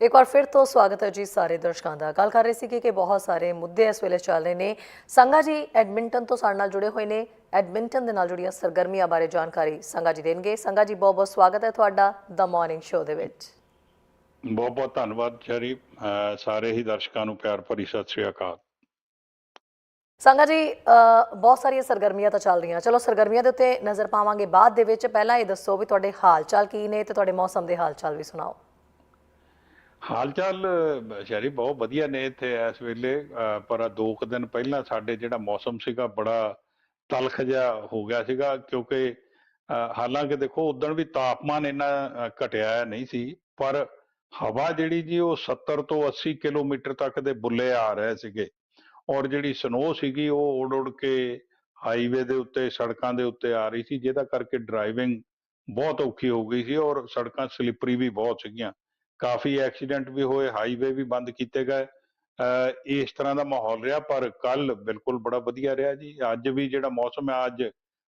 ਇੱਕ ਵਾਰ ਫਿਰ ਤੋਂ ਸਵਾਗਤ ਹੈ ਜੀ ਸਾਰੇ ਦਰਸ਼ਕਾਂ ਦਾ ਗੱਲ ਕਰ ਰਹੇ ਸੀ ਕਿ ਬਹੁਤ ਸਾਰੇ ਮੁੱਦੇ ਇਸ ਵੇਲੇ ਚੱਲ ਰਹੇ ਨੇ ਸੰਗਾ ਜੀ ਐਡਮਿੰਟਨ ਤੋਂ ਸਾਡੇ ਨਾਲ ਜੁੜੇ ਹੋਏ ਨੇ ਐਡਮਿੰਟਨ ਦੇ ਨਾਲ ਜੁੜੀਆਂ ਸਰਗਰਮੀਆਂ ਬਾਰੇ ਜਾਣਕਾਰੀ ਸੰਗਾ ਜੀ ਦੇਣਗੇ ਸੰਗਾ ਜੀ ਬਹੁਤ ਬਹੁਤ ਸਵਾਗਤ ਹੈ ਤੁਹਾਡਾ ਦਾ ਮਾਰਨਿੰਗ ਸ਼ੋਅ ਦੇ ਵਿੱਚ ਬਹੁਤ ਬਹੁਤ ਧੰਨਵਾਦ ਸ਼ਰੀ ਅਹ ਸਾਰੇ ਹੀ ਦਰਸ਼ਕਾਂ ਨੂੰ ਪਿਆਰ ਭਰੀ ਸਤਿ ਸ੍ਰੀ ਅਕਾਲ ਸੰਗਾ ਜੀ ਬਹੁਤ ਸਾਰੀਆਂ ਸਰਗਰਮੀਆਂ ਤਾਂ ਚੱਲ ਰਹੀਆਂ ਚਲੋ ਸਰਗਰਮੀਆਂ ਦੇ ਉੱਤੇ ਨਜ਼ਰ ਪਾਵਾਂਗੇ ਬਾਅਦ ਦੇ ਵਿੱਚ ਪਹਿਲਾਂ ਇਹ ਦੱਸੋ ਵੀ ਤੁਹਾਡੇ ਹਾਲ ਚਾਲ ਕੀ ਨੇ ਤੇ ਤੁਹਾਡੇ ਮੌਸਮ ਦੇ ਹਾਲ ਚਾਲ ਵੀ ਸੁਣਾਓ ਹਾਲ ਚਾਲ ਅਹ, ਬਹੁਤ ਵਧੀਆ ਨੇ ਇੱਥੇ ਇਸ ਵੇਲੇ ਪਰ ਦੋ ਕੁ ਦਿਨ ਪਹਿਲਾਂ ਸਾਡੇ ਜਿਹੜਾ ਮੌਸਮ ਸੀਗਾ ਬੜਾ ਤਲਖ ਜਿਹਾ ਹੋ ਗਿਆ ਸੀਗਾ ਕਿਉਂਕਿ ਹਾਲਾਂਕਿ ਦੇਖੋ ਉਦੋਂ ਵੀ ਤਾਪਮਾਨ ਇੰਨਾ ਘਟਿਆ ਨਹੀਂ ਸੀ ਪਰ ਹਵਾ ਜਿਹੜੀ ਜੀ ਉਹ 70 ਤੋਂ 80 ਕਿਲੋਮੀਟਰ ਤੱਕ ਦੇ ਬੁੱਲੇ ਆ ਰਹੇ ਸੀਗੇ। ਔਰ ਜਿਹੜੀ ਸਨੋ ਸੀਗੀ ਉਹ ਉੜ ਉੜ ਕੇ ਹਾਈਵੇ ਦੇ ਉੱਤੇ ਸੜਕਾਂ ਦੇ ਉੱਤੇ ਆ ਰਹੀ ਸੀ ਜਿਹਦਾ ਕਰਕੇ ਡਰਾਈਵਿੰਗ ਬਹੁਤ ਔਖੀ ਹੋ ਗਈ ਸੀ ਔਰ ਸੜਕਾਂ ਸਲਿੱਪਰੀ ਵੀ ਬਹੁਤ ਸੀਗੀਆਂ। ਕਾਫੀ ਐਕਸੀਡੈਂਟ ਵੀ ਹੋਏ ਹਾਈਵੇ ਵੀ ਬੰਦ ਕੀਤੇ ਗਏ। ਇਸ ਤਰ੍ਹਾਂ ਦਾ ਮਾਹੌਲ ਰਿਹਾ ਪਰ ਕੱਲ ਬਿਲਕੁਲ ਬੜਾ ਵਧੀਆ ਰਿਹਾ ਜੀ। ਅੱਜ ਵੀ ਜਿਹੜਾ ਮੌਸਮ ਹੈ ਅੱਜ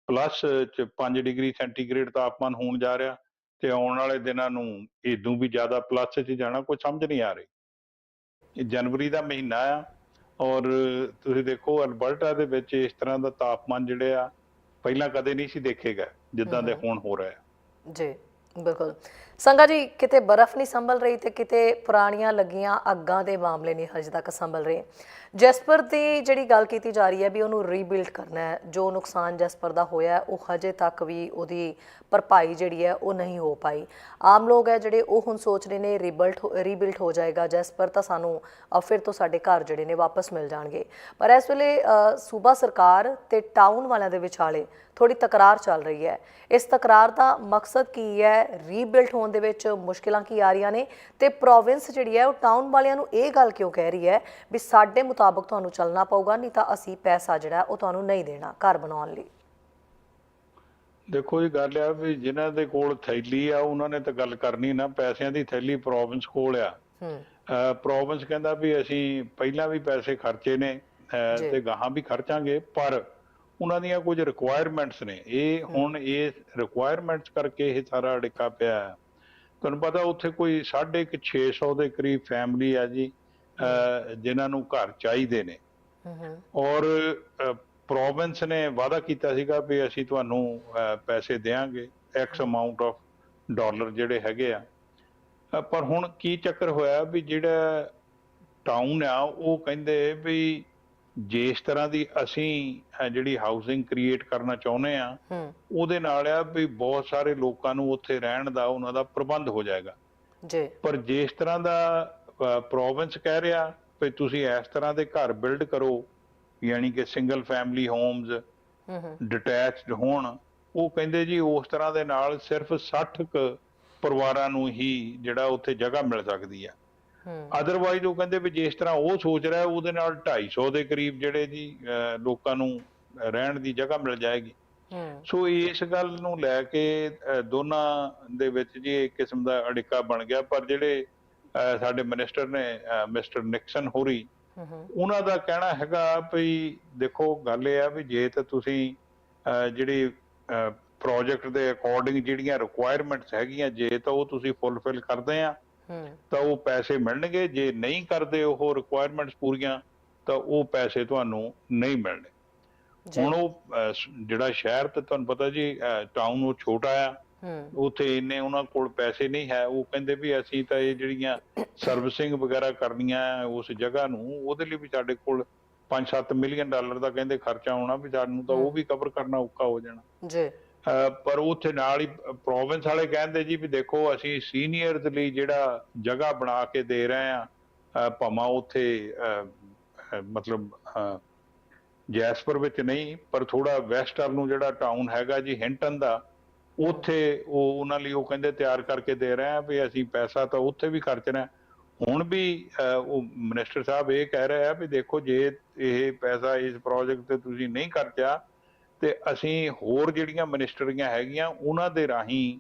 ਪਲੱਸ ਚ 5 ਡਿਗਰੀ ਸੈਂਟੀਗ੍ਰੇਡ ਤਾਪਮਾਨ ਹੋਣ ਜਾ ਰਿਹਾ ਤੇ ਆਉਣ ਵਾਲੇ ਦਿਨਾਂ ਨੂੰ ਇਦੋਂ ਵੀ ਜ਼ਿਆਦਾ ਪਲੱਸ ਚ ਜਾਣਾ ਕੋਈ ਸਮਝ ਨਹੀਂ ਆ ਰਹੀ। ਇਹ ਜਨਵਰੀ ਦਾ ਮਹੀਨਾ ਆ ਔਰ ਤੁਸੀਂ ਦੇਖੋ ਅਲਬਰਟਾ ਦੇ ਵਿੱਚ ਇਸ ਤਰ੍ਹਾਂ ਦਾ ਤਾਪਮਾਨ ਜਿਹੜੇ ਆ ਪਹਿਲਾਂ ਕਦੇ ਨਹੀਂ ਸੀ ਦੇਖੇਗਾ ਜਿੱਦਾਂ ਦੇ ਹੁਣ ਹੋ ਰਿਹਾ। ਜੀ ਬਿਲਕੁਲ। ਸੰਗਾ ਜੀ, ਕਿਤੇ ਬਰਫ਼ ਨਹੀਂ ਸੰਭਲ ਰਹੀ ਤੇ ਕਿਤੇ ਪੁਰਾਣੀਆਂ ਲੱਗੀਆਂ ਅੱਗਾਂ ਦੇ ਮਾਮਲੇ ਨਹੀਂ ਹਜੇ ਤੱਕ ਸੰਭਲ ਰਹੇ। ਜੈਸਪਰ ਦੀ ਜਿਹੜੀ ਗੱਲ ਕੀਤੀ ਜਾ ਰਹੀ ਹੈ ਵੀ ਉਹਨੂੰ ਰੀਬਿਲਡ ਕਰਨਾ ਹੈ, ਜੋ ਨੁਕਸਾਨ ਜੈਸਪਰ ਦਾ ਹੋਇਆ ਉਹ ਹਜੇ ਤੱਕ ਵੀ ਉਹਦੀ ਭਰਪਾਈ ਜਿਹੜੀ ਹੈ ਉਹ ਨਹੀਂ ਹੋ ਪਾਈ। ਆਮ ਲੋਕ ਹੈ ਜਿਹੜੇ ਉਹ ਹੁਣ ਸੋਚ ਰਹੇ ਨੇ ਰੀਬਿਲਡ ਰੀਬਿਲਡ ਹੋ ਜਾਏਗਾ ਜੈਸਪਰ ਤਾਂ ਸਾਨੂੰ ਫਿਰ ਤੋਂ ਸਾਡੇ ਘਰ ਜਿਹੜੇ ਨੇ ਵਾਪਸ ਮਿਲ ਜਾਣਗੇ। ਪਰ ਇਸ ਵੇਲੇ ਸੂਬਾ ਸਰਕਾਰ ਤੇ ਟਾਊਨ ਵਾਲਿਆਂ ਦੇ ਵਿਚਾਲੇ ਥੋੜੀ ਤਕਰਾਰ ਚੱਲ ਰਹੀ ਹੈ। ਇਸ ਤਕਰਾਰ ਦਾ ਮਕਸਦ ਕੀ ਹੈ? ਰੀਬਿਲਡ ਹੋਣ ਦੇ ਵਿੱਚ ਮੁਸ਼ਕਿਲਾਂ ਕੀ ਆ ਰਹੀਆਂ ਨੇ? ਤੇ ਪ੍ਰੋਵਿੰਸ ਜਿਹੜੀ ਹੈ ਉਹ ਟਾਊਨ ਵਾਲਿਆਂ ਨੂੰ ਇਹ ਗੱਲ ਕਿਉਂ ਕਹਿ ਰਹੀ ਹੈ ਵੀ ਸਾਡੇ ਮੁਤਾਬਕ ਤੁਹਾਨੂੰ ਚੱਲਣਾ ਪਊਗਾ ਨਹੀਂ ਤਾਂ ਅਸੀਂ ਪੈਸਾ ਜਿਹੜਾ ਉਹ ਤੁਹਾਨੂੰ ਨਹੀਂ ਦੇਣਾ ਘਰ ਬਣਾਉਣ ਲਈ? ਦੇਖੋ ਇਹ ਗੱਲ ਆ ਵੀ ਜਿਨ੍ਹਾਂ ਦੇ ਕੋਲ ਥੈਲੀ ਆ ਉਹਨਾਂ ਨੇ ਤਾਂ ਗੱਲ ਕਰਨੀ ਨਾ। ਪੈਸਿਆਂ ਦੀ ਥੈਲੀ ਪ੍ਰੋਵਿੰਸ ਕੋਲ ਆ। ਪ੍ਰੋਵਿੰਸ ਕਹਿੰਦਾ ਵੀ ਅਸੀਂ ਪਹਿਲਾਂ ਵੀ ਪੈਸੇ ਖਰਚੇ ਨੇ। ਤੇ ਗਾਹਾਂ ਵੀ ਖਰਚਾਂਗੇ ਪਰ ਉਹਨਾਂ ਦੀਆਂ ਕੁਝ ਰਿਕੁਆਇਰਮੈਂਟਸ ਨੇ। ਇਹ ਹੁਣ ਇਹ ਰਿਕੁਆਇਰਮੈਂਟਸ ਕਰਕੇ ਇਹ ਸਾਰਾ ਅੜਿੱਕਾ ਪਿਆ। ਹੈ। ਤੁਹਾਨੂੰ ਪਤਾ ਉੱਥੇ ਕੋਈ 650 ਦੇ ਕਰੀਬ ਫੈਮਿਲੀ ਆ ਜੀ ਜਿਨ੍ਹਾਂ ਨੂੰ ਘਰ ਚਾਹੀਦੇ ਨੇ। ਔਰ ਪ੍ਰੋਵਿੰਸ ਨੇ ਵਾਅਦਾ ਕੀਤਾ ਸੀਗਾ ਵੀ ਅਸੀਂ ਤੁਹਾਨੂੰ ਪੈਸੇ ਦੇਵਾਂਗੇ ਐਕਸ ਅਮਾਉਂਟ ਆਫ ਡਾਲਰ ਜਿਹੜੇ ਹੈਗੇ ਆ। ਪਰ ਹੁਣ ਕੀ ਚੱਕਰ ਹੋਇਆ ਵੀ ਜਿਹੜਾ ਟਾਊਨ ਆ ਉਹ ਕਹਿੰਦੇ ਵੀ ਜਿਸ ਤਰ੍ਹਾਂ ਦੀ ਅਸੀਂ ਜਿਹੜੀ ਹਾਊਸਿੰਗ ਕ੍ਰੀਏਟ ਕਰਨਾ ਚਾਹੁੰਦੇ ਆ ਉਹਦੇ ਨਾਲ ਆ ਵੀ ਬਹੁਤ ਸਾਰੇ ਲੋਕਾਂ ਨੂੰ ਉੱਥੇ ਰਹਿਣ ਦਾ ਉਹਨਾਂ ਦਾ ਪ੍ਰਬੰਧ ਹੋ ਜਾਏਗਾ। ਜੀ। ਪਰ ਜਿਸ ਤਰ੍ਹਾਂ ਦਾ ਪ੍ਰੋਵਿੰਸ ਕਹਿ ਰਿਹਾ ਵੀ ਤੁਸੀਂ ਇਸ ਤਰ੍ਹਾਂ ਦੇ ਘਰ ਬਿਲਡ ਕਰੋ ਯਾਨੀ ਕਿ ਸਿੰਗਲ ਫੈਮਿਲੀ ਹੋਮਸ ਡਿਟੈਚਡ ਹੋਣ ਉਹ ਕਹਿੰਦੇ ਜੀ ਉਸ ਤਰ੍ਹਾਂ ਦੇ ਨਾਲ ਸਿਰਫ 60 ਕੁ ਪਰਿਵਾਰਾਂ ਨੂੰ ਹੀ ਜਿਹੜਾ ਉੱਥੇ ਜਗ੍ਹਾ ਮਿਲ ਸਕਦੀ ਆ। ਅਦਰਵਾਈਜ਼ ਉਹ ਕਹਿੰਦੇ ਵੀ ਜਿਸ ਤਰ੍ਹਾਂ ਉਹ ਸੋਚ ਰਿਹਾ ਉਹਦੇ ਨਾਲ 250 ਦੇ ਕਰੀਬ ਜਿਹੜੇ ਜੀ ਲੋਕਾਂ ਨੂੰ ਰਹਿਣ ਦੀ ਜਗ੍ਹਾ ਮਿਲ ਜਾਏਗੀ। ਸੋ ਇਸ ਗੱਲ ਨੂੰ ਲੈ ਕੇ ਦੋਨਾਂ ਦੇ ਵਿੱਚ ਜੀ ਇੱਕ ਕਿਸਮ ਦਾ ਅੜਿੱਕਾ ਬਣ ਗਿਆ। ਪਰ ਜਿਹੜੇ ਸਾਡੇ ਮਿਨਿਸਟਰ ਨੇ ਮਿਸਟਰ ਨਿਕਸਨ ਹੋਰੀ ਉਹਨਾਂ ਦਾ ਕਹਿਣਾ ਹੈਗਾ ਵੀ ਦੇਖੋ ਗੱਲ ਇਹ ਆ ਵੀ ਜੇ ਤਾਂ ਤੁਸੀਂ ਜਿਹੜੀ ਪ੍ਰੋਜੈਕਟ ਦੇ ਅਕੋਰਡਿੰਗ ਜਿਹੜੀਆਂ ਰਿਕੁਆਇਰਮੈਂਟਸ ਹੈਗੀਆਂ ਜੇ ਤਾਂ ਉਹ ਤੁਸੀਂ ਫੁੱਲਫਿਲ ਕਰਦੇ ਆ ਤਾਂ ਉਹ ਪੈਸੇ ਮਿਲਣਗੇ ਜੇ ਨਹੀਂ ਕਰਦੇ ਉਹ ਰਿਕੁਆਇਰਮੈਂਟਸ ਪੂਰੀਆਂ ਤਾਂ ਉਹ ਪੈਸੇ ਤੁਹਾਨੂੰ ਨਹੀਂ ਮਿਲਣੇ। ਹੁਣ ਉਹ ਜਿਹੜਾ ਸ਼ਹਿਰ ਤੇ ਤੁਹਾਨੂੰ ਪਤਾ ਜੀ ਟਾਊਨ ਉਹ ਛੋਟਾ ਆ ਉੱਥੇ ਇੰਨੇ ਉਹਨਾਂ ਕੋਲ ਪੈਸੇ ਨਹੀਂ ਹੈ ਉਹ ਕਹਿੰਦੇ ਵੀ ਅਸੀਂ ਤਾਂ ਇਹ ਜਿਹੜੀਆਂ ਸਰਵਿਸਿੰਗ ਵਗੈਰਾ ਕਰਨੀਆਂ ਉਸ ਜਗ੍ਹਾ ਨੂੰ ਉਹਦੇ ਲਈ ਵੀ ਸਾਡੇ ਕੋਲ 5-7 ਮਿਲੀਅਨ ਡਾਲਰ ਦਾ ਕਹਿੰਦੇ ਖਰਚਾ ਆਉਣਾ ਵੀ ਸਾਨੂੰ ਤਾਂ ਉਹ ਵੀ ਕਵਰ ਕਰਨਾ ਔਖਾ ਹੋ ਜਾਣਾ। ਜੀ। ਪਰ ਉੱਥੇ ਨਾਲ ਹੀ ਪ੍ਰੋਵਿੰਸ ਵਾਲੇ ਕਹਿੰਦੇ ਜੀ ਵੀ ਦੇਖੋ ਅਸੀਂ ਸੀਨੀਅਰਸ ਲਈ ਜਿਹੜਾ ਜਗ੍ਹਾ ਬਣਾ ਕੇ ਦੇ ਰਹੇ ਆ ਭਾਵੇਂ ਉੱਥੇ ਮਤਲਬ ਅਹ, ਜੈਸਪਰ ਵਿੱਚ ਨਹੀਂ ਪਰ ਥੋੜਾ ਵੈਸਟਰਨ ਨੂੰ ਜਿਹੜਾ ਟਾਊਨ ਹੈਗਾ ਜੀ ਹਿੰਟਨ ਦਾ ਉੱਥੇ ਉਹ ਉਹਨਾਂ ਲਈ ਉਹ ਕਹਿੰਦੇ ਤਿਆਰ ਕਰਕੇ ਦੇ ਰਹੇ ਆ ਵੀ ਅਸੀਂ ਪੈਸਾ ਤਾਂ ਉੱਥੇ ਵੀ ਖਰਚਣਾ ਹੁਣ ਵੀ ਅਹ, ਉਹ ਮਿਨਿਸਟਰ ਸਾਹਿਬ ਇਹ ਕਹਿ ਰਹੇ ਆ ਵੀ ਦੇਖੋ ਜੇ ਇਹ ਪੈਸਾ ਇਸ ਪ੍ਰੋਜੈਕਟ ਤੇ ਤੁਸੀਂ ਨਹੀਂ ਖਰਚਿਆ ਤੇ ਅਸੀਂ ਹੋਰ ਜਿਹੜੀਆਂ ਮਿਨਿਸਟਰੀਆਂ ਹੈਗੀਆਂ ਉਹਨਾਂ ਦੇ ਰਾਹੀਂ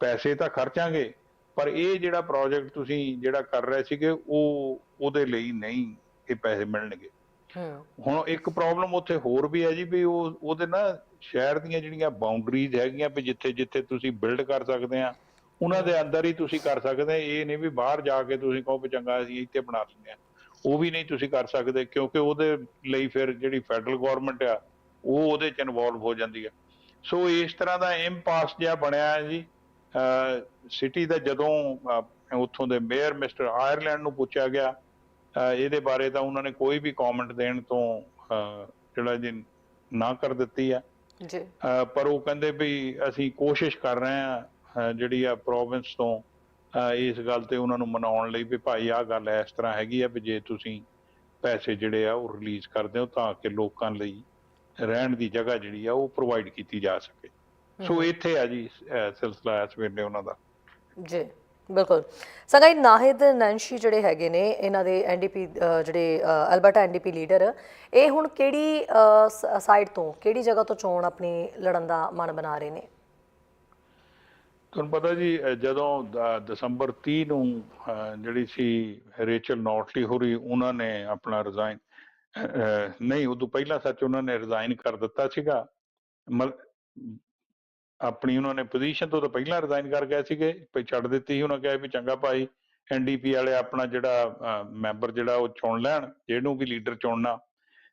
ਪੈਸੇ ਤਾਂ ਖਰਚਾਂਗੇ ਪਰ ਇਹ ਜਿਹੜਾ ਪ੍ਰੋਜੈਕਟ ਤੁਸੀਂ ਜਿਹੜਾ ਕਰ ਰਹੇ ਸੀਗੇ ਉਹ ਉਹਦੇ ਲਈ ਨਹੀਂ ਇਹ ਪੈਸੇ ਮਿਲਣਗੇ। ਹੁਣ ਇੱਕ ਪ੍ਰੋਬਲਮ ਉੱਥੇ ਹੋਰ ਵੀ ਹੈ ਜੀ ਵੀ ਉਹ ਉਹਦੇ ਨਾ ਸ਼ਹਿਰ ਦੀਆਂ ਜਿਹੜੀਆਂ ਬਾਉਂਡਰੀਜ਼ ਹੈਗੀਆਂ ਵੀ ਜਿੱਥੇ ਜਿੱਥੇ ਤੁਸੀਂ ਬਿਲਡ ਕਰ ਸਕਦੇ ਆ ਉਹਨਾਂ ਦੇ ਅੰਦਰ ਹੀ ਤੁਸੀਂ ਕਰ ਸਕਦੇ ਇਹ ਨਹੀਂ ਵੀ ਬਾਹਰ ਜਾ ਕੇ ਤੁਸੀਂ ਕਹੋ ਵੀ ਚੰਗਾ ਅਸੀਂ ਇੱਥੇ ਬਣਾ ਲੈਂਦੇ ਆ ਉਹ ਵੀ ਨਹੀਂ ਤੁਸੀਂ ਕਰ ਸਕਦੇ ਕਿਉਂਕਿ ਉਹਦੇ ਲਈ ਫਿਰ ਜਿਹੜੀ ਫੈਡਰਲ ਗਵਰਨਮੈਂਟ ਆ ਉਹ ਉਹਦੇ ਚ ਇਨਵੋਲਵ ਹੋ ਜਾਂਦੀ ਆ ਸੋ ਇਸ ਤਰ੍ਹਾਂ ਦਾ ਇੰਪਾਸ ਜਿਹਾ ਬਣਿਆ ਹੈ ਜੀ। ਸਿਟੀ ਦਾ ਜਦੋਂ ਉੱਥੋਂ ਦੇ ਮੇਅਰ ਮਿਸਟਰ ਆਇਰਲੈਂਡ ਨੂੰ ਪੁੱਛਿਆ ਗਿਆ ਇਹਦੇ ਬਾਰੇ ਤਾਂ ਉਹਨਾਂ ਨੇ ਕੋਈ ਵੀ ਕਮੈਂਟ ਦੇਣ ਤੋਂ ਜਿਹੜਾ ਜੀ ਨਾ ਕਰ ਦਿੱਤੀ ਆ ਜੀ। ਪਰ ਉਹ ਕਹਿੰਦੇ ਵੀ ਅਸੀਂ ਕੋਸ਼ਿਸ਼ ਕਰ ਰਹੇ ਆ ਜਿਹੜੀ ਆ ਪ੍ਰੋਵਿੰਸ ਤੋਂ ਇਸ ਗੱਲ ਤੇ ਉਹਨਾਂ ਨੂੰ ਮਨਾਉਣ ਲਈ ਵੀ ਭਾਈ ਆਹ ਗੱਲ ਇਸ ਤਰ੍ਹਾਂ ਹੈਗੀ ਆ ਵੀ ਜੇ ਤੁਸੀਂ ਪੈਸੇ ਜਿਹੜੇ ਆ ਉਹ ਰਿਲੀਜ਼ ਕਰਦੇ ਹੋ ਤਾਂ ਕਿ ਲੋਕਾਂ ਲਈ ਰਹਿਣ ਦੀ ਜਗ੍ਹਾ ਜਿਹੜੀ ਆ ਉਹ ਪ੍ਰੋਵਾਈਡ ਕੀਤੀ ਜਾ ਸਕੇ। ਸੋ ਇੱਥੇ ਆ ਜੀ ਸਿਲਸਿਲਾ ਇਸ ਵੇਲੇ ਉਹਨਾਂ ਦਾ। ਜੀ ਬਿਲਕੁਲ। ਸਗਾਈ ਨਾਹਿਦ ਨੈਂਸ਼ੀ ਜਿਹੜੇ ਹੈਗੇ ਨੇ ਇਹਨਾਂ ਦੇ ਐਨਡੀਪੀ ਜਿਹੜੇ ਅਲਬਰਟਾ ਐਨਡੀਪੀ ਲੀਡਰ ਇਹ ਹੁਣ ਕਿਹੜੀ ਸਾਈਡ ਤੋਂ ਕਿਹੜੀ ਜਗ੍ਹਾ ਤੋਂ ਚੋਣ ਆਪਣੀ ਲੜਨ ਦਾ ਮਨ ਬਣਾ ਰਹੇ ਨੇ? ਤੁਹਾਨੂੰ ਪਤਾ ਜੀ ਜਦੋਂ ਦਸੰਬਰ 30 ਨੂੰ ਜਿਹੜੀ ਸੀ ਰੇਚਲ ਨੌਟਲੀ ਹੋਰੀ ਉਹਨਾਂ ਨੇ ਆਪਣਾ ਰਿਜ਼ਾਈਨ ਨਹੀਂ, ਉਦੋਂ ਪਹਿਲਾਂ ਸੱਚ ਉਹਨਾਂ ਨੇ ਰਿਜ਼ਾਈਨ ਕਰ ਦਿੱਤਾ ਸੀਗਾ। ਆਪਣੀ ਉਹਨਾਂ ਨੇ ਪੋਜੀਸ਼ਨ ਤੋਂ ਤਾਂ ਪਹਿਲਾਂ ਰਿਜ਼ਾਈਨ ਕਰ ਗਏ ਸੀਗੇ ਵੀ ਛੱਡ ਦਿੱਤੀ ਸੀ, ਉਹਨਾਂ ਕਿਹਾ ਵੀ ਚੰਗਾ ਭਾਈ ਐਨਡੀਪੀ ਵਾਲੇ ਆਪਣਾ ਜਿਹੜਾ ਮੈਂਬਰ ਜਿਹੜਾ ਉਹ ਚੁਣ ਲੈਣ, ਜਿਹਨੂੰ ਵੀ ਲੀਡਰ ਚੁਣਨਾ।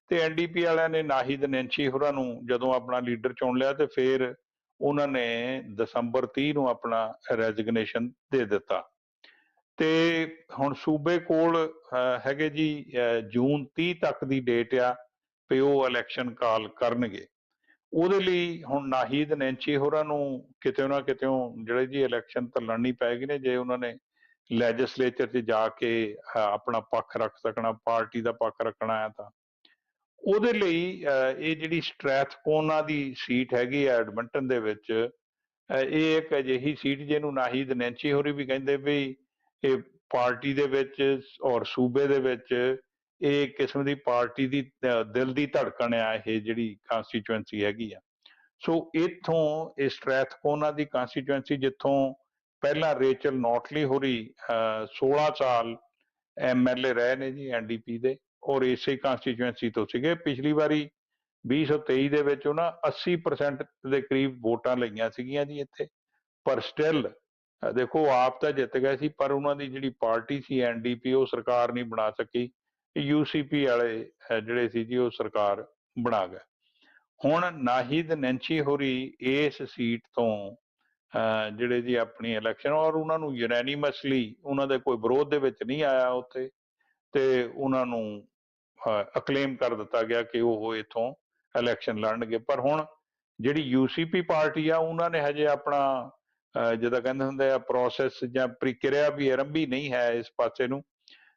ਤੇ ਐਨਡੀਪੀ ਵਾਲਿਆਂ ਨੇ ਨਾਹਿਦ ਨੈਂਚੀ ਹੋਰਾਂ ਨੂੰ ਜਦੋਂ ਆਪਣਾ ਲੀਡਰ ਚੁਣ ਲਿਆ ਤੇ ਫਿਰ ਉਹਨਾਂ ਨੇ ਦਸੰਬਰ 30 ਨੂੰ ਆਪਣਾ ਰੈਜ਼ਿਗਨੇਸ਼ਨ ਦੇ ਦਿੱਤਾ। ਤੇ ਹੁਣ ਸੂਬੇ ਕੋਲ ਹੈਗੇ ਜੀ ਜੂਨ 30 ਤੱਕ ਦੀ ਡੇਟ ਆ ਵੀ ਉਹ ਇਲੈਕਸ਼ਨ ਕਾਲ ਕਰਨਗੇ। ਉਹਦੇ ਲਈ ਹੁਣ ਨਾਹੀਦ ਨੈਂਚੀ ਹੋਰਾਂ ਨੂੰ ਕਿਤੇ ਨਾ ਕਿਤੇ ਜਿਹੜੇ ਜੀ ਇਲੈਕਸ਼ਨ ਤਾਂ ਲੜਨੀ ਪੈਗੀ ਨੇ, ਜੇ ਉਹਨਾਂ ਨੇ ਲੈਜਿਸਲੇਚਰ 'ਚ ਜਾ ਕੇ ਆਪਣਾ ਪੱਖ ਰੱਖ ਸਕਣਾ, ਪਾਰਟੀ ਦਾ ਪੱਖ ਰੱਖਣਾ ਆ ਤਾਂ। ਉਹਦੇ ਲਈ ਇਹ ਜਿਹੜੀ ਸਟ੍ਰੈਥਕੋਨਾ ਦੀ ਸੀਟ ਹੈਗੀ ਆ ਐਡਮਿੰਟਨ ਦੇ ਵਿੱਚ ਇਹ ਇੱਕ ਅਜਿਹੀ ਸੀਟ ਜਿਹਨੂੰ ਨਾਹੀਦ ਨੈਂਚੀ ਹੋਰੀ ਵੀ ਕਹਿੰਦੇ ਵੀ ਇਹ ਪਾਰਟੀ ਦੇ ਵਿੱਚ ਔਰ ਸੂਬੇ ਦੇ ਵਿੱਚ ਇਹ ਕਿਸਮ ਦੀ ਪਾਰਟੀ ਦੀ ਦਿਲ ਦੀ ਧੜਕਣ ਆ ਇਹ ਜਿਹੜੀ ਕਨਸਟੀਚੁਐਂਸੀ ਹੈਗੀ ਆ। ਸੋ ਇੱਥੋਂ ਇਸ ਸਟ੍ਰੈਥਕੋਨਾ ਦੀ ਕਨਸਟੀਚੁਐਂਸੀ ਜਿੱਥੋਂ ਪਹਿਲਾਂ ਰੇਚਲ ਨੌਟਲੀ ਹੋਰੀ ਅਹ, 16 ਸਾਲ ਐਮਐਲਏ ਰਹੇ ਨੇ ਜੀ ਐਨਡੀਪੀ ਦੇ ਔਰ ਇਸੇ ਕਨਸਟੀਚੁਐਂਸੀ ਤੋਂ ਸੀਗੇ। ਪਿਛਲੀ ਵਾਰੀ 2023 ਦੇ ਵਿੱਚ ਉਹਨਾਂ 80% ਦੇ ਕਰੀਬ ਵੋਟਾਂ ਲਈਆਂ ਸੀਗੀਆਂ ਜੀ ਇੱਥੇ ਪਰ ਸਟਿਲ ਦੇਖੋ ਆਪ ਤਾਂ ਜਿੱਤ ਗਏ ਸੀ, ਪਰ ਉਹਨਾਂ ਦੀ ਜਿਹੜੀ ਪਾਰਟੀ ਸੀ ਐਨਡੀਪੀ ਉਹ ਸਰਕਾਰ ਨਹੀਂ ਬਣਾ ਸਕੀ। ਯੂਸੀਪੀ ਵਾਲੇ ਜਿਹੜੇ ਸੀ ਜੀ, ਉਹ ਸਰਕਾਰ ਬਣਾ ਗਏ। ਹੁਣ ਨਾਹਿਦ ਨੈਂਚੀ ਹੋਰੀ ਇਸ ਸੀਟ ਤੋਂ ਜਿਹੜੇ ਜੀ ਆਪਣੀ ਇਲੈਕਸ਼ਨ ਔਰ ਉਹਨਾਂ ਨੂੰ ਯੂਨੈਨਿਮਸਲੀ ਉਹਨਾਂ ਦੇ ਕੋਈ ਵਿਰੋਧ ਦੇ ਵਿੱਚ ਨਹੀਂ ਆਇਆ ਉੱਥੇ, ਤੇ ਉਹਨਾਂ ਨੂੰ ਅਕਲੇਮ ਕਰ ਦਿੱਤਾ ਗਿਆ ਕਿ ਉਹ ਇਥੋਂ ਇਲੈਕਸ਼ਨ ਲੜਨਗੇ। ਪਰ ਹੁਣ ਜਿਹੜੀ ਯੂਸੀਪੀ ਪਾਰਟੀ ਆ, ਉਹਨਾਂ ਨੇ ਹਜੇ ਆਪਣਾ ਅਹ, ਜਿੱਦਾਂ ਕਹਿੰਦੇ ਹੁੰਦੇ ਆ ਪ੍ਰੋਸੈਸ ਜਾਂ ਪ੍ਰਕਿਰਿਆ ਵੀ ਆਰੰਭੀ ਨਹੀਂ ਹੈ ਇਸ ਪਾਸੇ ਨੂੰ।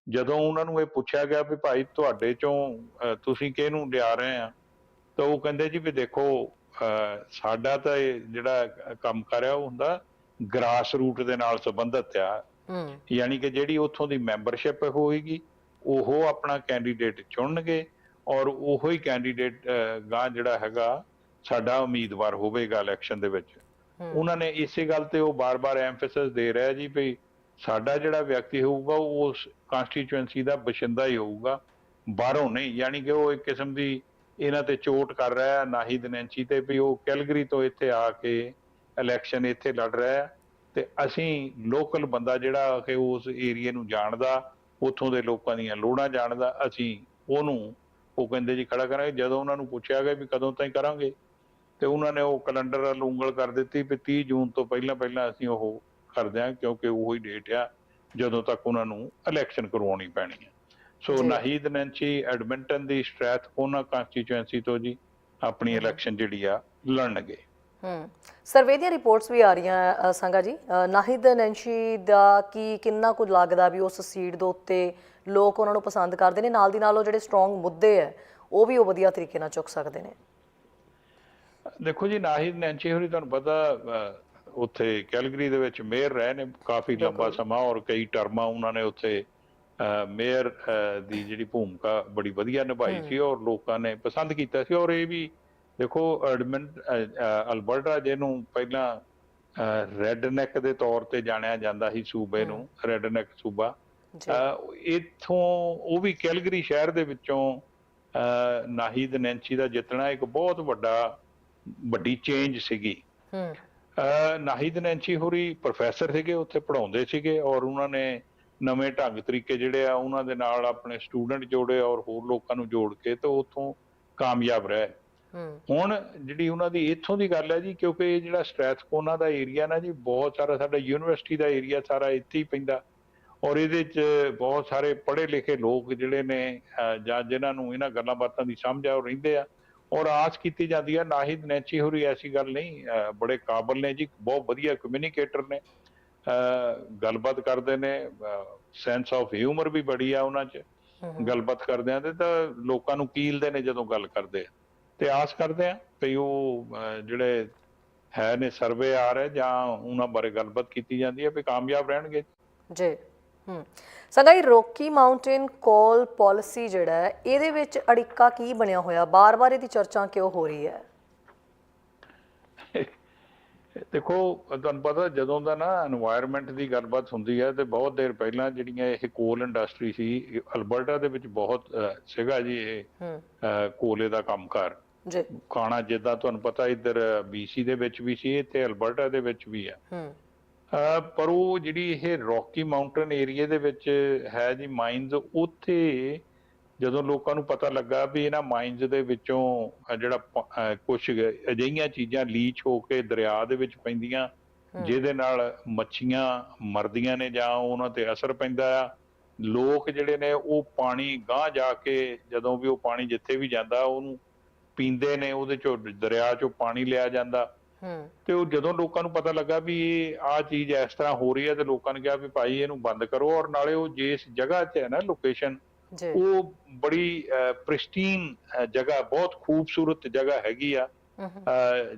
ਜਦੋਂ ਉਹਨਾਂ ਨੂੰ ਇਹ ਪੁੱਛਿਆ ਗਿਆ ਵੀ ਭਾਈ ਤੁਹਾਡੇ ਚੋਂ ਤੁਸੀਂ ਕਿਹਨੂੰ ਲਿਆ ਰਹੇ ਆ ਤਾਂ ਉਹ ਕਹਿੰਦੇ ਜੀ ਵੀ ਦੇਖੋ ਸਾਡਾ ਤਾਂ ਇਹ ਜਿਹੜਾ ਕੰਮ ਕਰ ਰਿਹਾ ਉਹ ਹੁੰਦਾ ਗ੍ਰਾਸ ਰੂਟ ਦੇ ਨਾਲ ਸੰਬੰਧਿਤ ਆ। ਯਾਨੀ ਕਿ ਜਿਹੜੀ ਉੱਥੋਂ ਦੀ ਮੈਂਬਰਸ਼ਿਪ ਹੋਏਗੀ ਉਹ ਆਪਣਾ ਕੈਂਡੀਡੇਟ ਚੁਣਨਗੇ ਔਰ ਉਹੋ ਹੀ ਕੈਂਡੀਡੇਟ ਗਾਂ ਜਿਹੜਾ ਹੈਗਾ ਸਾਡਾ ਉਮੀਦਵਾਰ ਹੋਵੇਗਾ ਇਲੈਕਸ਼ਨ ਦੇ ਵਿੱਚ। ਉਹਨਾਂ ਨੇ ਇਸੇ ਗੱਲ ਤੇ ਉਹ ਬਾਰ-ਬਾਰ ਐਮਫੈਸਿਸ ਦੇ ਰਿਹਾ ਜੀ ਵੀ ਸਾਡਾ ਜਿਹੜਾ ਵਿਅਕਤੀ ਹੋਊਗਾ, ਉਹ ਉਸ ਕਨਸਟੀਚੁਐਂਸੀ ਦਾ ਬਸ਼ਿੰਦਾ ਹੀ ਹੋਊਗਾ, ਬਾਹਰੋਂ ਨਹੀਂ। ਯਾਨੀ ਕਿ ਉਹ ਇੱਕ ਕਿਸਮ ਦੀ ਇਹਨਾਂ ਤੇ ਚੋਟ ਕਰ ਰਿਹਾ ਹੈ ਨਾਹਿਦ ਨੈਂਚੀ ਤੇ ਵੀ ਉਹ ਕੈਲਗਰੀ ਤੋਂ ਇੱਥੇ ਆ ਕੇ ਇਲੈਕਸ਼ਨ ਇੱਥੇ ਲੜ ਰਿਹਾ ਹੈ। ਤੇ ਅਸੀਂ ਲੋਕਲ ਬੰਦਾ ਜਿਹੜਾ ਕਿ ਉਸ ਏਰੀਏ ਨੂੰ ਜਾਣਦਾ, ਉੱਥੋਂ ਦੇ ਲੋਕਾਂ ਦੀਆਂ ਲੋੜਾਂ ਜਾਣਦਾ, ਅਸੀਂ ਉਹਨੂੰ, ਉਹ ਕਹਿੰਦੇ ਜੀ ਖੜਾ ਕਰਾਂਗੇ। ਜਦੋਂ ਉਹਨਾਂ ਨੂੰ ਪੁੱਛਿਆ ਗਿਆ ਵੀ ਕਦੋਂ ਤਾਈਂ ਕਰਾਂਗੇ ਤੇ ਉਹਨਾਂ ਨੇ ਉਹ ਕੈਲੰਡਰ ਵੱਲ ਉਂਗਲ ਕਰ ਦਿੱਤੀ ਵੀ 30 ਜੂਨ ਤੋਂ ਪਹਿਲਾਂ ਪਹਿਲਾਂ ਅਸੀਂ ਉਹ ਕਰਦੇ ਹਾਂ ਕਿਉਂਕਿ ਉਹੀ ਡੇਟ ਆ ਜਦੋਂ ਤੱਕ ਉਹਨਾਂ ਨੂੰ ਇਲੈਕਸ਼ਨ ਕਰਵਾਉਣੀ ਪੈਣੀ ਹੈ। ਸੋ। ਨਾਹੀਦ ਨੈਂਚੀ ਐਡਮਿੰਟਨ ਦੀ ਸਟ੍ਰੈਥਕੋਨਾ ਕਨਸਟੀਚੁਐਂਸੀ ਤੋਂ ਜੀ ਆਪਣੀ ਇਲੈਕਸ਼ਨ ਜਿਹੜੀ ਆ ਲੜਨਗੇ। ਹੂੰ। ਸਰਵੇ ਦੀਆਂ ਰਿਪੋਰਟਸ ਵੀ ਆ ਰਹੀਆਂ ਸੰਗਾ ਜੀ। ਨਾਹਿਦ ਨੈਂਸ਼ੀ ਦਾ ਕੀ ਕਿੰਨਾ ਕੁ ਲੱਗਦਾ ਵੀ ਉਸ ਸੀਟ ਦੇ ਉੱਤੇ ਲੋਕ ਉਹਨਾਂ ਨੂੰ ਪਸੰਦ ਕਰਦੇ ਨੇ? ਨਾਲ ਦੀ ਨਾਲ ਉਹ ਜਿਹੜੇ ਸਟਰੋਂਗ ਮੁੱਦੇ ਹੈ ਉਹ ਵੀ ਉਹ ਵਧੀਆ ਤਰੀਕੇ ਨਾਲ ਚੁੱਕ ਸਕਦੇ ਨੇ। ਦੇਖੋ ਜੀ ਨਾਹਿਦ ਨੈਂਚੀ ਹੋਰੀ ਤੁਹਾਨੂੰ ਪਤਾ ਉੱਥੇ ਕੈਲਗਰੀ ਦੇ ਵਿੱਚ ਮੇਅਰ ਰਹੇ ਨੇ ਕਾਫੀ ਲੰਬਾ। ਸਮਾਂ ਔਰ ਕਈ ਟਰਮਾਂ ਉਹਨਾਂ ਨੇ ਉੱਥੇ ਮੇਅਰ ਦੀ ਜਿਹੜੀ ਭੂਮਿਕਾ ਬੜੀ ਵਧੀਆ ਨਿਭਾਈ। ਸੀ ਔਰ ਲੋਕਾਂ ਨੇ ਪਸੰਦ ਕੀਤਾ ਸੀ ਔਰ ਇਹ ਵੀ ਦੇਖੋ ਐਡਮਿੰਟ ਅਲਬਰਟਾ ਜਿਹਨੂੰ ਪਹਿਲਾਂ ਰੈੱਡ ਨੈਕ ਦੇ ਤੌਰ ਤੇ ਜਾਣਿਆ ਜਾਂਦਾ ਸੀ ਸੂਬੇ ਨੂੰ ਰੈੱਡ ਨੈਕ ਸੂਬਾ ਇੱਥੋਂ ਉਹ ਵੀ ਕੈਲਗਰੀ ਸ਼ਹਿਰ ਦੇ ਵਿੱਚੋਂ ਨਾਹਿਦ ਨੈਂਚੀ ਦਾ ਜਿੱਤਣਾ ਇੱਕ ਬਹੁਤ ਵੱਡਾ ਵੱਡੀ ਚੇਂਜ ਸੀਗੀ। ਹੂੰ। ਅਹ ਨਾਹਿਦ ਨੈਂਚੀ ਹੋਰੀ ਪ੍ਰੋਫੈਸਰ ਸੀਗੇ ਉੱਥੇ ਪੜ੍ਹਾਉਂਦੇ ਸੀਗੇ ਔਰ ਉਹਨਾਂ ਨੇ ਨਵੇਂ ਢੰਗ ਤਰੀਕੇ ਜਿਹੜੇ ਆ ਉਹਨਾਂ ਦੇ ਨਾਲ ਆਪਣੇ ਸਟੂਡੈਂਟ ਜੋੜੇ ਔਰ ਹੋਰ ਲੋਕਾਂ ਨੂੰ ਜੋੜ ਕੇ ਤੇ ਉੱਥੋਂ ਕਾਮਯਾਬ ਰਹੇ। ਹੁਣ ਜਿਹੜੀ ਉਹਨਾਂ ਦੀ ਇੱਥੋਂ ਦੀ ਗੱਲ ਹੈ ਜੀ ਕਿਉਂਕਿ ਇਹ ਜਿਹੜਾ ਸਟ੍ਰੈਥਕੋਨਾ ਦਾ ਏਰੀਆ ਨਾ ਜੀ ਬਹੁਤ ਸਾਰਾ ਸਾਡਾ ਯੂਨੀਵਰਸਿਟੀ ਦਾ ਏਰੀਆ ਸਾਰਾ ਇੱਥੇ ਹੀ ਪੈਂਦਾ। ਔਰ ਇਹਦੇ 'ਚ ਬਹੁਤ ਸਾਰੇ ਪੜ੍ਹੇ ਲਿਖੇ ਲੋਕ ਜਿਹੜੇ ਨੇ ਜਾਂ ਜਿਨ੍ਹਾਂ ਨੂੰ ਇਹਨਾਂ ਗੱਲਾਂ ਬਾਤਾਂ ਦੀ ਸਮਝ ਆ ਉਹ ਰਹਿੰਦੇ ਆ। ਔਰ ਆਸ ਕੀਤੀ ਜਾਂਦੀ ਹੈ ਨਾਹਿਦ ਨੈਚੀ ਹੋਰੀ ਐਸੀ ਗੱਲ ਨਹੀਂ ਬੜੇ ਕਾਬਲ ਨੇ ਜੀ ਬਹੁਤ ਵਧੀਆ ਕਮਿਊਨੀਕੇਟਰ ਨੇ ਗੱਲਬਾਤ ਕਰਦੇ ਨੇ ਸੈਂਸ ਆਫ ਹਿਊਮਰ ਵੀ ਬੜੀ ਆ ਉਹਨਾਂ 'ਚ ਗੱਲਬਾਤ ਕਰਦੇ ਆ ਤੇ ਤਾਂ ਲੋਕਾਂ ਨੂੰ ਕੀਲਦੇ ਨੇ ਜਦੋਂ ਗੱਲ ਕਰਦੇ ਆ ਤੇ ਆਸ ਕਰਦੇ ਆ ਕਿ ਉਹ ਜਿਹੜੇ ਹੈ ਨੇ ਸਰਵੇ ਆ ਰਹੇ ਜਾਂ ਉਹਨਾਂ ਬਾਰੇ ਗੱਲਬਾਤ ਕੀਤੀ ਜਾਂਦੀ ਹੈ ਵੀ ਕਾਮਯਾਬ ਰਹਿਣਗੇ। ਜੀ। ਹੂੰ। ਰੋਕੀ ਮਾਊਂਟੇਨ ਕੋਲ ਪਾਲਿਸੀ ਜਿਹੜਾ ਇਹਦੇ ਵਿੱਚ ਅੜਿੱਕਾ ਕੀ ਬਣਿਆ ਹੋਇਆ? ਬਾਰ-ਬਾਰ ਇਹਦੀ ਚਰਚਾ ਕਿਉਂ ਹੋ ਰਹੀ ਹੈ? ਦੇਖੋ ਤੁਹਾਨੂੰ ਪਤਾ ਜਦੋਂ ਦਾ ਨਾ এনवायरमेंट ਦੀ ਗੱਲਬਾਤ ਹੁੰਦੀ ਹੈ ਤੇ ਬਹੁਤ ਦੇਰ ਪਹਿਲਾਂ ਜਿਹੜੀਆਂ ਇਹ ਕੋਲ ਇੰਡਸਟਰੀ ਸੀ ਅਲਬਰਟਾ ਦੇ ਵਿੱਚ ਬਹੁਤ ਸੀਗਾ ਜੀ ਇਹ ਕੋਲੇ ਦਾ ਕੰਮਕਾਰ। ਜੀ। ਖਾਣਾ ਜਿੱਦਾਂ ਤੁਹਾਨੂੰ ਪਤਾ ਇੱਧਰ ਬੀਸੀ ਦੇ ਵਿੱਚ ਵੀ ਸੀ ਤੇ ਅਲਬਰਟਾ ਦੇ ਵਿੱਚ ਵੀ ਹੈ। ਪਰ ਉਹ ਜਿਹੜੀ ਇਹ ਰੌਕੀ ਮਾਊਂਟਨ ਏਰੀਆ ਦੇ ਵਿੱਚ ਹੈ ਜੀ ਮਾਈਨਸ ਉੱਥੇ ਜਦੋਂ ਲੋਕਾਂ ਨੂੰ ਪਤਾ ਲੱਗਾ ਵੀ ਇਹਨਾਂ ਮਾਈਨਸ ਦੇ ਵਿੱਚੋਂ ਜਿਹੜਾ ਕੁਝ ਅਜਿਹੀਆਂ ਚੀਜ਼ਾਂ ਲੀਚ ਹੋ ਕੇ ਦਰਿਆ ਦੇ ਵਿੱਚ ਪੈਂਦੀਆਂ। ਜਿਹਦੇ ਨਾਲ ਮੱਛੀਆਂ ਮਰਦੀਆਂ ਨੇ ਜਾਂ ਉਹਨਾਂ ਤੇ ਅਸਰ ਪੈਂਦਾ ਆ ਲੋਕ ਜਿਹੜੇ ਨੇ ਉਹ ਪਾਣੀ ਗਾਂਹ ਜਾ ਕੇ ਜਦੋਂ ਵੀ ਉਹ ਪਾਣੀ ਜਿੱਥੇ ਵੀ ਜਾਂਦਾ ਉਹਨੂੰ ਪੀਂਦੇ ਨੇ ਉਹਦੇ ਚੋਂ ਦਰਿਆ ਚੋਂ ਪਾਣੀ ਲਿਆ ਜਾਂਦਾ ਤੇ ਉਹ ਜਦੋਂ ਲੋਕਾਂ ਨੂੰ ਪਤਾ ਲੱਗਾ ਵੀ ਇਹ ਆ ਚੀਜ਼ ਇਸ ਤਰ੍ਹਾਂ ਹੋ ਰਹੀ ਹੈ ਤੇ ਲੋਕਾਂ ਨੇ ਕਿਹਾ ਵੀ ਭਾਈ ਇਹਨੂੰ ਬੰਦ ਕਰੋ ਔਰ ਨਾਲੇ ਉਹ ਜਿਸ ਜਗ੍ਹਾ 'ਚ ਹੈ ਨਾ ਲੋਕੇਸ਼ਨ ਉਹ ਬੜੀ ਪ੍ਰਿਸਟੀਨ ਜਗ੍ਹਾ ਬਹੁਤ ਖੂਬਸੂਰਤ ਜਗ੍ਹਾ ਹੈਗੀ ਆ।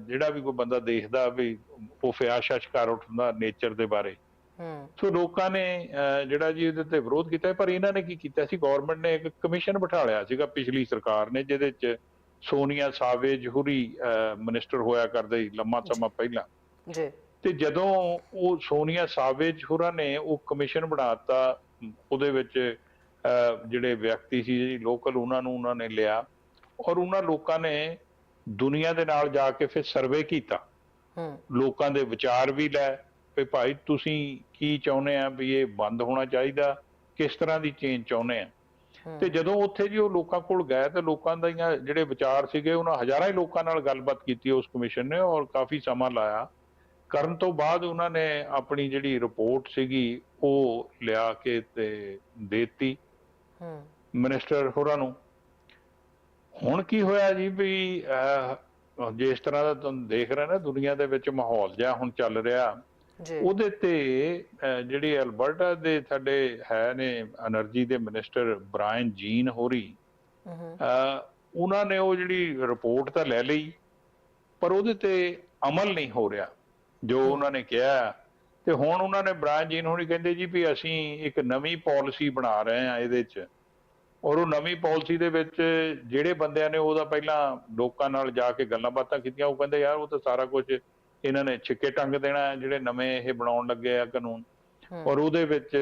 ਜਿਹੜਾ ਵੀ ਕੋਈ ਬੰਦਾ ਦੇਖਦਾ ਵੀ ਉਹ ਫਿਆਸ਼ਾ ਸ਼ਿਕਾਰ ਉੱਠਦਾ ਨੇਚਰ ਦੇ ਬਾਰੇ। ਹੂੰ। ਸੋ ਲੋਕਾਂ ਨੇ ਜਿਹੜਾ ਜੀ ਇਹਦੇ ਤੇ ਵਿਰੋਧ ਕੀਤਾ ਪਰ ਇਹਨਾਂ ਨੇ ਕੀ ਕੀਤਾ ਸੀ? ਗਵਰਨਮੈਂਟ ਨੇ ਇੱਕ ਕਮਿਸ਼ਨ ਬਿਠਾ ਲਿਆ ਸੀਗਾ ਪਿਛਲੀ ਸਰਕਾਰ ਨੇ ਜਿਹਦੇ 'ਚ ਸੋਨੀਆ ਸਾਵੇਜ ਹੁਰੀ ਮਿਨਿਸਟਰ ਹੋਇਆ ਕਰਦੇ ਸੀ ਲੰਮਾ ਸਮਾਂ ਪਹਿਲਾਂ। ਜੀ। ਤੇ ਜਦੋਂ ਉਹ ਸੋਨੀਆ ਸਾਵੇਜ ਹੋਰਾਂ ਨੇ ਉਹ ਕਮਿਸ਼ਨ ਬਣਾਤਾ ਉਹਦੇ ਵਿੱਚ ਜਿਹੜੇ ਵਿਅਕਤੀ ਸੀ ਜੀ ਲੋਕਲ ਉਹਨਾਂ ਨੂੰ ਉਹਨਾਂ ਨੇ ਲਿਆ ਔਰ ਉਹਨਾਂ ਲੋਕਾਂ ਨੇ ਦੁਨੀਆ ਦੇ ਨਾਲ ਜਾ ਕੇ ਫਿਰ ਸਰਵੇ ਕੀਤਾ। ਹੂੰ। ਲੋਕਾਂ ਦੇ ਵਿਚਾਰ ਵੀ ਲੈ ਵੀ ਭਾਈ ਤੁਸੀਂ ਕੀ ਚਾਹੁੰਦੇ ਆ ਵੀ ਇਹ ਬੰਦ ਹੋਣਾ ਚਾਹੀਦਾ ਕਿਸ ਤਰ੍ਹਾਂ ਦੀ ਚੇਂਜ ਚਾਹੁੰਦੇ ਆ? ਤੇ ਜਦੋਂ ਉੱਥੇ ਜੀ ਉਹ ਲੋਕਾਂ ਕੋਲ ਗਏ ਤੇ ਲੋਕਾਂ ਦਾ ਜਿਹੜੇ ਵਿਚਾਰ ਸੀਗੇ ਉਹਨਾਂ ਹਜ਼ਾਰਾਂ ਹੀ ਲੋਕਾਂ ਨਾਲ ਗੱਲਬਾਤ ਕੀਤੀ ਉਸ ਕਮਿਸ਼ਨ ਨੇ ਔਰ ਕਾਫੀ ਸਮਾਂ ਲਾਇਆ। ਕਰਨ ਤੋਂ ਬਾਅਦ ਉਹਨਾਂ ਨੇ ਆਪਣੀ ਜਿਹੜੀ ਰਿਪੋਰਟ ਸੀਗੀ ਉਹ ਲਿਆ ਕੇ ਤੇ ਦੇਤੀ ਹੂੰ। ਮਿਨਿਸਟਰ ਹੋਰਾਂ ਨੂੰ। ਹੁਣ ਕੀ ਹੋਇਆ ਜੀ ਵੀ ਜਿਸ ਤਰ੍ਹਾਂ ਦਾ ਤੁਹਾਨੂੰ ਦੇਖ ਰਹੇ ਨਾ ਦੁਨੀਆ ਦੇ ਵਿੱਚ ਮਾਹੌਲ ਜਿਹਾ ਹੁਣ ਚੱਲ ਰਿਹਾ। ਉਹਦੇ ਤੇ ਜਿਹੜੇ ਅਲਬਰਟਾ ਦੇ ਸਾਡੇ ਹੈ ਨੇ એનર્ਜੀ ਦੇ ਮਿਨਿਸਟਰ ਬ੍ਰਾਇਨ ਜੀਨ ਹੋਰੀ ਉਹਨਾਂ ਨੇ ਉਹ ਜਿਹੜੀ ਰਿਪੋਰਟ ਤਾਂ ਲੈ ਲਈ ਪਰ ਉਹਦੇ ਤੇ ਅਮਲ ਨਹੀਂ ਹੋ ਰਿਹਾ ਜੋ ਉਹਨਾਂ ਨੇ ਕਿਹਾ। ਤੇ ਹੁਣ ਉਹਨਾਂ ਨੇ ਬ੍ਰਾਇਨ ਜੀਨ ਹੋਰੀ ਕਹਿੰਦੇ ਜੀ ਵੀ ਅਸੀਂ ਇੱਕ ਨਵੀਂ ਪਾਲਿਸੀ ਬਣਾ ਰਹੇ ਹਾਂ ਇਹਦੇ 'ਚ। ਔਰ ਉਹ ਨਵੀਂ ਪਾਲਿਸੀ ਦੇ ਵਿੱਚ ਜਿਹੜੇ ਬੰਦਿਆਂ ਨੇ ਉਹਦਾ ਪਹਿਲਾਂ ਲੋਕਾਂ ਨਾਲ ਜਾ ਕੇ ਗੱਲਾਂ ਬਾਤਾਂ ਕੀਤੀਆਂ ਉਹ ਕਹਿੰਦੇ ਯਾਰ ਉਹ ਤਾਂ ਸਾਰਾ ਕੁਝ ਇਹਨਾਂ ਨੇ ਛਿੱਕੇ ਟੰਗ ਦੇਣਾ ਹੈ, ਜਿਹੜੇ ਨਵੇਂ ਇਹ ਬਣਾਉਣ ਲੱਗੇ ਆ ਕਾਨੂੰਨ। ਔਰ ਉਹਦੇ ਵਿੱਚ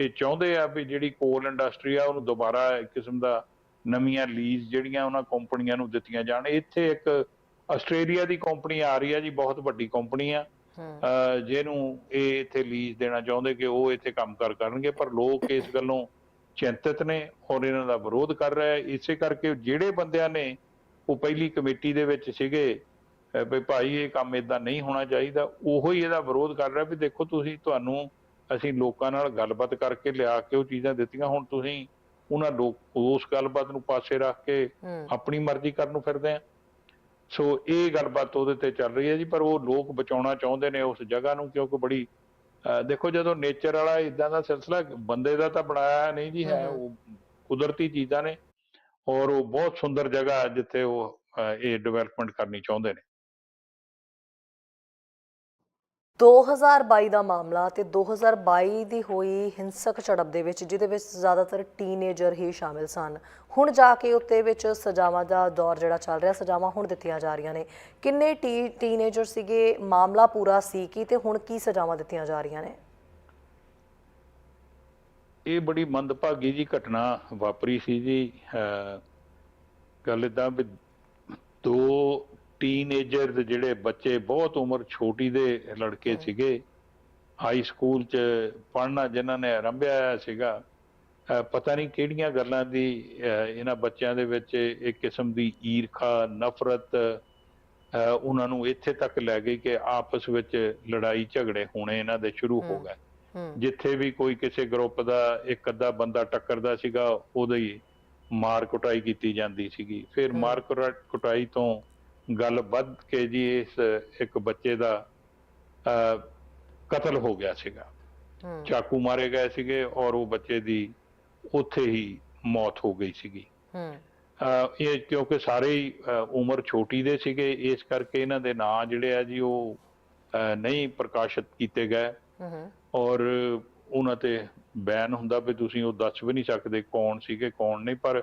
ਇਹ ਚਾਹੁੰਦੇ ਆ ਵੀ ਜਿਹੜੀ ਕੋਲ ਇੰਡਸਟਰੀ ਆ ਉਹਨੂੰ ਦੁਬਾਰਾ ਇੱਕ ਕਿਸਮ ਦਾ ਨਵੀਆਂ ਲੀਜ਼ ਜਿਹੜੀਆਂ ਉਹਨਾਂ ਕੰਪਨੀਆਂ ਨੂੰ ਦਿੱਤੀਆਂ ਜਾਣ। ਇੱਥੇ ਇੱਕ ਆਸਟ੍ਰੇਲੀਆ ਦੀ ਕੰਪਨੀ ਆ ਰਹੀ ਆ ਜੀ ਬਹੁਤ ਵੱਡੀ ਕੰਪਨੀ ਆ। ਜਿਹਨੂੰ ਇਹ ਇੱਥੇ ਲੀਜ਼ ਦੇਣਾ ਚਾਹੁੰਦੇ ਕਿ ਉਹ ਇੱਥੇ ਕੰਮ ਕਰ ਕਰਨਗੇ ਪਰ ਲੋਕ ਇਸ ਗੱਲੋਂ ਚਿੰਤਤ ਨੇ ਔਰ ਇਹਨਾਂ ਦਾ ਵਿਰੋਧ ਕਰ ਰਿਹਾ ਇਸੇ ਕਰਕੇ ਜਿਹੜੇ ਬੰਦਿਆਂ ਨੇ ਉਹ ਪਹਿਲੀ ਕਮੇਟੀ ਦੇ ਵਿੱਚ ਸੀਗੇ ਵੀ ਭਾਈ ਇਹ ਕੰਮ ਇਦਾਂ ਨਹੀਂ ਹੋਣਾ ਚਾਹੀਦਾ ਉਹੋ ਹੀ ਇਹਦਾ ਵਿਰੋਧ ਕਰ ਰਿਹਾ ਵੀ ਦੇਖੋ ਤੁਸੀਂ ਤੁਹਾਨੂੰ ਅਸੀਂ ਲੋਕਾਂ ਨਾਲ ਗੱਲਬਾਤ ਕਰਕੇ ਲਿਆ ਕੇ ਉਹ ਚੀਜ਼ਾਂ ਦਿੱਤੀਆਂ ਹੁਣ ਤੁਸੀਂ ਉਹਨਾਂ ਲੋਕ ਉਸ ਗੱਲਬਾਤ ਨੂੰ ਪਾਸੇ ਰੱਖ ਕੇ ਆਪਣੀ ਮਰਜ਼ੀ ਕਰਨ ਨੂੰ ਫਿਰਦੇ ਆ। ਸੋ ਇਹ ਗੱਲਬਾਤ ਉਹਦੇ ਤੇ ਚੱਲ ਰਹੀ ਹੈ ਜੀ ਪਰ ਉਹ ਲੋਕ ਬਚਾਉਣਾ ਚਾਹੁੰਦੇ ਨੇ ਉਸ ਜਗ੍ਹਾ ਨੂੰ ਕਿਉਂਕਿ ਬੜੀ ਦੇਖੋ ਜਦੋਂ ਨੇਚਰ ਵਾਲਾ ਇਦਾਂ ਦਾ ਸਿਲਸਿਲਾ ਬੰਦੇ ਦਾ ਤਾਂ ਬਣਾਇਆ ਨਹੀਂ ਜੀ ਹੈ। ਉਹ ਕੁਦਰਤੀ ਚੀਜ਼ਾਂ ਨੇ ਔਰ ਉਹ ਬਹੁਤ ਸੁੰਦਰ ਜਗ੍ਹਾ ਜਿੱਥੇ ਉਹ ਇਹ ਡਿਵੈਲਪਮੈਂਟ ਕਰਨੀ ਚਾਹੁੰਦੇ ਨੇ। 2022 ਦਾ ਮਾਮਲਾ ਤੇ 2022 ਦੀ ਹੋਈ ਹਿੰਸਕ ਝੜਪ ਦੇ ਵਿੱਚ, ਜਿਹਦੇ ਵਿੱਚ ਜ਼ਿਆਦਾਤਰ ਟੀਨੇਜਰ ਹੀ ਸ਼ਾਮਿਲ ਸਨ। ਹੁਣ ਜਾ ਕੇ ਉੱਤੇ ਵਿੱਚ ਸਜ਼ਾਵਾਂ ਦਾ ਦੌਰ ਜਿਹੜਾ ਚੱਲ ਰਿਹਾ, ਸਜ਼ਾਵਾਂ ਹੁਣ ਦਿੱਤੀਆਂ ਜਾ ਰਹੀਆਂ ਨੇ। ਕਿੰਨੇ ਟੀ, ਟੀਨੇਜਰ ਸੀਗੇ? ਮਾਮਲਾ ਪੂਰਾ ਸੀ ਕੀ ਤੇ ਹੁਣ ਕੀ ਸਜ਼ਾਵਾਂ ਦਿੱਤੀਆਂ ਜਾ ਰਹੀਆਂ ਨੇ? ਇਹ ਬੜੀ ਮੰਦਭਾਗੀ ਜੀ ਘਟਨਾ ਵਾਪਰੀ ਸੀ ਜੀ। ਗੱਲ ਇਦਾਂ ਵੀ ਦੋ ਟੀਨੇਜਰ ਜਿਹੜੇ ਬੱਚੇ ਬਹੁਤ ਉਮਰ ਛੋਟੀ ਦੇ ਲੜਕੇ। ਸੀਗੇ ਹਾਈ ਸਕੂਲ ਚ ਪੜ੍ਹਨਾ ਜਿਨ੍ਹਾਂ ਨੇ ਆਰੰਭਿਆ ਸੀਗਾ ਪਤਾ ਨਹੀਂ ਕਿਹੜੀਆਂ ਗੱਲਾਂ ਦੀ ਇਹਨਾਂ ਬੱਚਿਆਂ ਦੇ ਵਿੱਚ ਇੱਕ ਕਿਸਮ ਦੀ ਈਰਖਾ ਨਫ਼ਰਤ ਉਹਨਾਂ ਨੂੰ ਇੱਥੇ ਤੱਕ ਲੈ ਗਈ ਕਿ ਆਪਸ ਵਿੱਚ ਲੜਾਈ ਝਗੜੇ ਹੋਣੇ ਇਹਨਾਂ ਦੇ ਸ਼ੁਰੂ ਹੋ। ਗਏ ਜਿੱਥੇ ਵੀ ਕੋਈ ਕਿਸੇ ਗਰੁੱਪ ਦਾ ਇੱਕ ਅੱਧਾ ਬੰਦਾ ਟੱਕਰਦਾ ਸੀਗਾ ਉਹਦੀ ਮਾਰ ਕੁਟਾਈ ਕੀਤੀ ਜਾਂਦੀ ਸੀਗੀ ਫਿਰ। ਮਾਰ ਕੁਟਾਈ ਤੋਂ ਗੱਲ ਵੱਧ ਕੇ ਜੀ ਇਸ ਇੱਕ ਬੱਚੇ ਦਾ ਕਤਲ ਹੋ ਗਿਆ ਸੀਗਾ। ਚਾਕੂ ਮਾਰੇ ਗਏ ਸੀਗੇ ਔਰ ਉਹ ਬੱਚੇ ਦੀ ਉੱਥੇ ਹੀ ਮੌਤ ਹੋ ਗਈ ਸੀਗੀ। ਇਹ ਕਿਉਂਕਿ ਸਾਰੇ ਹੀ ਉਮਰ ਛੋਟੀ ਦੇ ਸੀਗੇ ਇਸ ਕਰਕੇ ਇਹਨਾਂ ਦੇ ਨਾਂ ਜਿਹੜੇ ਆ ਜੀ ਉਹ ਨਹੀਂ ਪ੍ਰਕਾਸ਼ਿਤ ਕੀਤੇ ਗਏ। ਔਰ ਉਹਨਾਂ ਤੇ ਬੈਨ ਹੁੰਦਾ ਵੀ ਤੁਸੀਂ ਉਹ ਦੱਸ ਵੀ ਨਹੀਂ ਸਕਦੇ ਕੌਣ ਸੀਗੇ ਕੌਣ ਨਹੀਂ ਪਰ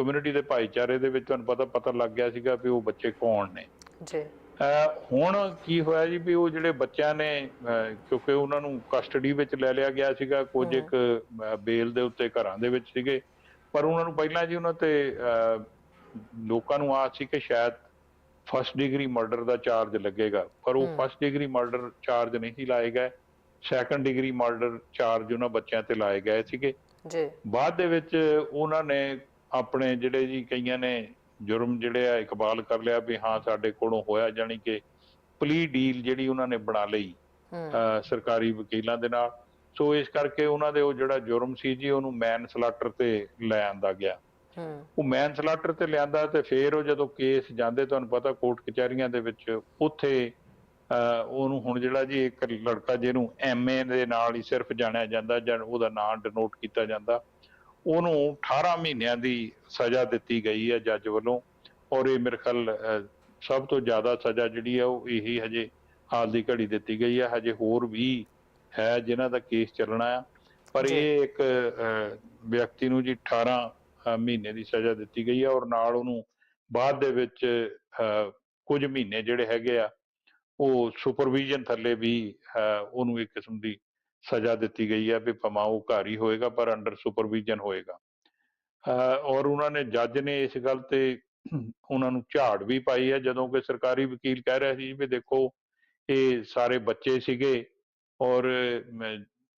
ਕਮਿਊਨਿਟੀ ਦੇ ਭਾਈਚਾਰੇ ਦੇ ਵਿੱਚ ਤੁਹਾਨੂੰ ਪਤਾ ਪਤਾ ਲੱਗ ਗਿਆ ਸੀਗਾ ਵੀ ਉਹ ਬੱਚੇ ਕੌਣ ਨੇ। ਜੀ। ਹੁਣ ਕੀ ਹੋਇਆ ਜੀ ਵੀ ਉਹ ਜਿਹੜੇ ਬੱਚਿਆਂ ਨੇ ਕਿਉਂਕਿ ਉਹਨਾਂ ਨੂੰ ਕਸਟਡੀ ਵਿੱਚ ਲੈ ਲਿਆ ਗਿਆ ਸੀਗਾ ਕੁਝ। ਇੱਕ ਬੇਲ ਦੇ ਉੱਤੇ ਘਰਾਂ ਦੇ ਵਿੱਚ ਸੀਗੇ। ਪਰ ਉਹਨਾਂ ਨੂੰ ਪਹਿਲਾਂ ਜੀ ਉਹਨਾਂ ਤੇ ਲੋਕਾਂ ਨੂੰ ਆਸ ਸੀ ਕਿ ਸ਼ਾਇਦ ਫਸਟ ਡਿਗਰੀ ਮਰਡਰ ਦਾ ਚਾਰਜ ਲੱਗੇਗਾ। ਪਰ ਉਹ। ਫਸਟ ਡਿਗਰੀ ਮਰਡਰ ਚਾਰਜ ਨਹੀਂ ਲਾਏ ਗਏ। ਸੈਕੰਡ ਡਿਗਰੀ ਮਰਡਰ ਚਾਰਜ ਉਹਨਾਂ ਬੱਚਿਆਂ ਤੇ ਲਾਏ ਗਏ ਸੀਗੇ। ਜੀ। ਬਾਅਦ ਦੇ ਵਿੱਚ ਉਹਨਾਂ ਨੇ ਆਪਣੇ ਜਿਹੜੇ ਜੀ ਕਈਆਂ ਨੇ ਜੁਰਮ ਜਿਹੜੇ ਆ ਇਕਬਾਲ ਕਰ ਲਿਆ ਵੀ ਹਾਂ ਸਾਡੇ ਕੋਲੋਂ ਹੋਇਆ ਜਾਣੀ ਕਿ ਪਲੀ ਡੀਲ ਜਿਹੜੀ ਉਹਨਾਂ ਨੇ ਬਣਾ ਲਈ ਸਰਕਾਰੀ ਵਕੀਲਾਂ ਦੇ ਨਾਲ। ਸੋ ਇਸ ਕਰਕੇ ਉਹਨਾਂ ਦੇ ਉਹ ਜਿਹੜਾ ਜੁਰਮ ਸੀ ਜੀ ਉਹਨੂੰ ਮੈਨ ਸਲਾਟਰ ਤੇ ਲੈ ਆਂਦਾ ਗਿਆ। ਉਹ ਮੈਨ ਸਲਾਟਰ ਤੇ ਲਿਆਂਦਾ ਤੇ ਫਿਰ ਉਹ ਜਦੋਂ ਕੇਸ ਜਾਂਦੇ ਤੁਹਾਨੂੰ ਪਤਾ ਕੋਰਟ ਕਚਹਿਰੀਆਂ ਦੇ ਵਿੱਚ ਉੱਥੇ ਉਹਨੂੰ ਹੁਣ ਜਿਹੜਾ ਜੀ ਇੱਕ ਲੜਕਾ ਜਿਹਨੂੰ ਐਮਏ ਦੇ ਨਾਲ ਹੀ ਸਿਰਫ ਜਾਣਿਆ ਜਾਂਦਾ ਜਾਂ ਉਹਦਾ ਨਾਮ ਡਿਨੋਟ ਕੀਤਾ ਜਾਂਦਾ। ਉਹਨੂੰ 18 ਮਹੀਨਿਆਂ ਦੀ ਸਜ਼ਾ ਦਿੱਤੀ ਗਈ ਹੈ ਜੱਜ ਵੱਲੋਂ। ਔਰ ਇਹ ਮੇਰੇ ਖਿਆਲ ਸਭ ਤੋਂ ਜ਼ਿਆਦਾ ਸਜ਼ਾ ਜਿਹੜੀ ਹੈ ਉਹ ਇਹੀ ਹਜੇ ਹਾਲ ਦੀ ਘੜੀ ਦਿੱਤੀ ਗਈ ਹੈ। ਹਜੇ ਹੋਰ ਵੀ ਹੈ ਜਿਨ੍ਹਾਂ ਦਾ ਕੇਸ ਚੱਲਣਾ ਆ ਪਰ। ਇਹ ਇੱਕ ਵਿਅਕਤੀ ਨੂੰ ਜੀ 18 ਅਹ, ਮਹੀਨੇ ਦੀ ਸਜ਼ਾ ਦਿੱਤੀ ਗਈ ਹੈ ਔਰ ਨਾਲ ਉਹਨੂੰ ਬਾਅਦ ਦੇ ਵਿੱਚ ਕੁਝ ਮਹੀਨੇ ਜਿਹੜੇ ਹੈਗੇ ਆ ਉਹ ਸੁਪਰਵੀਜ਼ਨ ਥੱਲੇ ਵੀ ਉਹਨੂੰ ਇੱਕ ਕਿਸਮ ਦੀ ਸਜ਼ਾ ਦਿੱਤੀ ਗਈ ਹੈ ਵੀ ਭਾਵੇਂ ਉਹ ਘਰ ਹੀ ਹੋਏਗਾ, ਪਰ ਅੰਡਰ ਸੁਪਰਵੀਜ਼ਨ ਹੋਏਗਾ। ਔਰ ਉਹਨਾਂ ਨੇ ਜੱਜ ਨੇ ਇਸ ਗੱਲ ਤੇ ਉਹਨਾਂ ਨੂੰ ਝਾੜ ਵੀ ਪਾਈ ਹੈ, ਜਦੋਂ ਕਿ ਸਰਕਾਰੀ ਵਕੀਲ ਕਹਿ ਰਿਹਾ ਸੀ ਵੀ ਦੇਖੋ, ਇਹ ਸਾਰੇ ਬੱਚੇ ਸੀਗੇ ਔਰ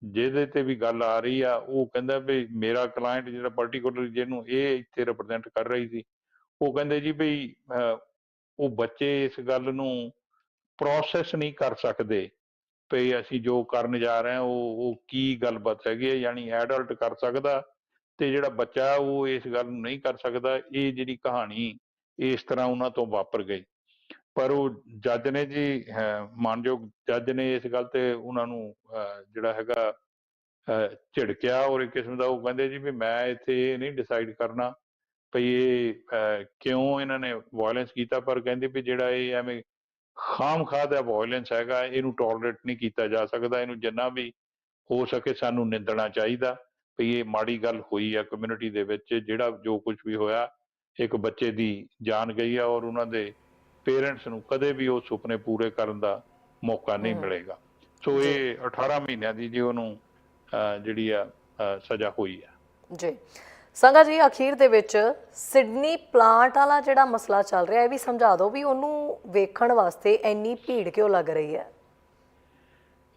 ਜਿਹਦੇ ਤੇ ਵੀ ਗੱਲ ਆ ਰਹੀ ਆ, ਉਹ ਕਹਿੰਦਾ ਵੀ ਮੇਰਾ ਕਲਾਇੰਟ ਜਿਹੜਾ ਪਾਰਟਿਕੂਲਰ ਜਿਹਨੂੰ ਇਹ ਇੱਥੇ ਰਿਪਰੈਜ਼ੈਂਟ ਕਰ ਰਹੀ ਸੀ, ਉਹ ਕਹਿੰਦੇ ਜੀ ਵੀ ਉਹ ਬੱਚੇ ਇਸ ਗੱਲ ਨੂੰ ਪ੍ਰੋਸੈਸ ਨਹੀਂ ਕਰ ਸਕਦੇ। ਵੀ ਅਸੀਂ ਜੋ ਕਰਨ ਜਾ ਰਹੇ ਹਾਂ, ਉਹ ਉਹ ਕੀ ਗੱਲਬਾਤ ਹੈਗੀ ਹੈ, ਯਾਨੀ ਐਡਲਟ ਕਰ ਸਕਦਾ ਤੇ ਜਿਹੜਾ ਬੱਚਾ ਉਹ ਇਸ ਗੱਲ ਨੂੰ ਨਹੀਂ ਕਰ ਸਕਦਾ। ਇਹ ਜਿਹੜੀ ਕਹਾਣੀ ਇਸ ਤਰ੍ਹਾਂ ਉਹਨਾਂ ਤੋਂ ਵਾਪਰ ਗਈ। ਪਰ ਉਹ ਜੱਜ ਨੇ ਜੀ ਮਾਨਯੋਗ ਜੱਜ ਨੇ ਇਸ ਗੱਲ ਤੇ ਉਹਨਾਂ ਨੂੰ ਜਿਹੜਾ ਹੈਗਾ ਝਿੜਕਿਆ ਔਰ ਇੱਕ ਕਿਸਮ ਦਾ ਉਹ ਕਹਿੰਦੇ ਜੀ ਵੀ ਮੈਂ ਇੱਥੇ ਇਹ ਨਹੀਂ ਡਿਸਾਈਡ ਕਰਨਾ ਭਈ ਇਹ ਕਿਉਂ ਇਹਨਾਂ ਨੇ ਵਾਇਲੈਂਸ ਕੀਤਾ, ਪਰ ਕਹਿੰਦੇ ਵੀ ਜਿਹੜਾ ਇਹ ਐਵੇਂ ਖਾਮ ਖਾ ਦਾ ਵਾਇਲੈਂਸ ਹੈਗਾ ਇਹਨੂੰ ਟੋਲਰੇਟ ਨਹੀਂ ਕੀਤਾ ਜਾ ਸਕਦਾ ਇਹਨੂੰ ਜਿੰਨਾ ਵੀ ਹੋ ਸਕੇ ਸਾਨੂੰ ਨਿੰਦਣਾ ਚਾਹੀਦਾ ਵੀ ਇਹ ਮਾੜੀ ਗੱਲ ਹੋਈ ਆ ਕਮਿਊਨਿਟੀ ਦੇ ਵਿੱਚ ਜਿਹੜਾ ਜੋ ਕੁਝ ਵੀ ਹੋਇਆ ਇੱਕ ਬੱਚੇ ਦੀ ਜਾਨ ਗਈ ਆ ਔਰ ਉਹਨਾਂ ਦੇ ਪੇਰੈਂਟਸ ਨੂੰ ਕਦੇ ਵੀ ਉਹ ਸੁਪਨੇ ਪੂਰੇ ਕਰਨ ਦਾ ਮੌਕਾ ਨਹੀਂ। ਮਿਲੇਗਾ ਸੋ। ਇਹ 18 ਮਹੀਨਿਆਂ ਦੀ ਜੀ ਉਹਨੂੰ ਜਿਹੜੀ ਆ ਸਜ਼ਾ ਹੋਈ ਆ ਜੀ ਸੰਗਾ ਜੀ ਅਖੀਰ ਦੇ ਵਿੱਚ ਸਿਡਨੀ ਪਲਾਂਟ ਵਾਲਾ ਜਿਹੜਾ ਮਸਲਾ ਚੱਲ ਰਿਹਾ ਇਹ ਵੀ ਸਮਝਾ ਦਿਓ ਵੀ ਉਹਨੂੰ ਵੇਖਣ ਵਾਸਤੇ ਇੰਨੀ ਭੀੜ ਕਿਉਂ ਲੱਗ ਰਹੀ ਹੈ?